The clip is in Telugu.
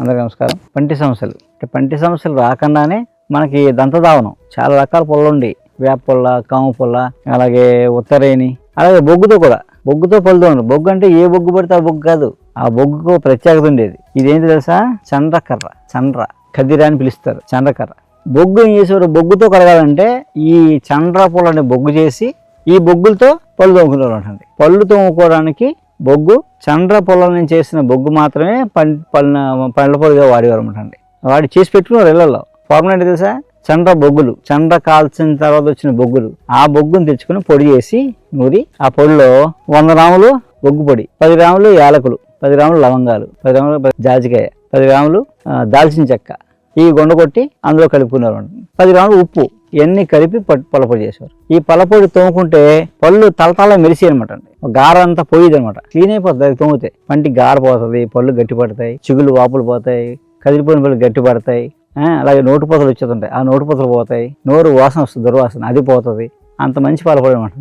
అందరికీ నమస్కారం. పంటి సమస్యలు. అంటే పంటి సమస్యలు రాకుండానే మనకి దంతదావనం చాలా రకాల పొలలు ఉండి వేప పొల్ల కాము పొల్ల అలాగే ఉత్తరేణి అలాగే బొగ్గుతో కూడా. బొగ్గుతో పళ్ళు ఉండదు బొగ్గు అంటే ఏ బొగ్గు పడితే ఆ బొగ్గు కాదు. ఆ బొగ్గుకు ప్రత్యేకత ఉండేది. ఇదేంటి తెలుసా? చంద్రకర్ర చంద్ర కదిర అని పిలుస్తారు. చంద్రకర్ర బొగ్గు ఏం చేసేవారు? బొగ్గుతో కడగాలంటే ఈ చండ్ర పొలని బొగ్గు చేసి ఈ బొగ్గులతో పళ్ళు తోముకునేవారు అంటండి. పళ్ళు తోముకోవడానికి బొగ్గు చండ్ర పొలం నుంచి చేసిన బొగ్గు మాత్రమే పం పళ్ళ పండ్ల పొడిగా వాడేవారు అనమాట వాడి చేసి పెట్టుకున్నారు ఇళ్ళలో ఫార్ములా తెలుసా? చండ్ర బొగ్గులు చండ్ర కాల్చిన తర్వాత వచ్చిన బొగ్గులు ఆ బొగ్గును తెచ్చుకుని పొడి చేసి నూరి ఆ పొడిలో వంద గ్రాములు బొగ్గు పొడి పది గ్రాములు యాలకులు పది గ్రాములు లవంగాలు పది గ్రాములు జాజికాయ పది గ్రాములు దాల్చిన చెక్క ఈ గుండ కొట్టి అందులో కలుపుకున్నారు పది గ్రాములు ఉప్పు ఇవన్నీ కలిపి ప- పలపొడి చేసేవారు. ఈ పలపొడి తోముకుంటే పళ్ళు తలతల మెరిసి అనమాట అండి. గార అంతా పోయేది అనమాట. క్లీన్ అయిపోతుంది అది తోమితే. పంటికి గార పోతుంది పళ్ళు గట్టి పడతాయి చిగులు వాపులు పోతాయి కదిలిపోయిన పళ్ళు గట్టి పడతాయి అలాగే నోటు పూతలు వచ్చేస్తుంటాయి. ఆ నోటు పొదలు పోతాయి నోరు వాసన వస్తుంది దుర్వాసన అది పోతుంది. అంత మంచి పలపొడి అనమాట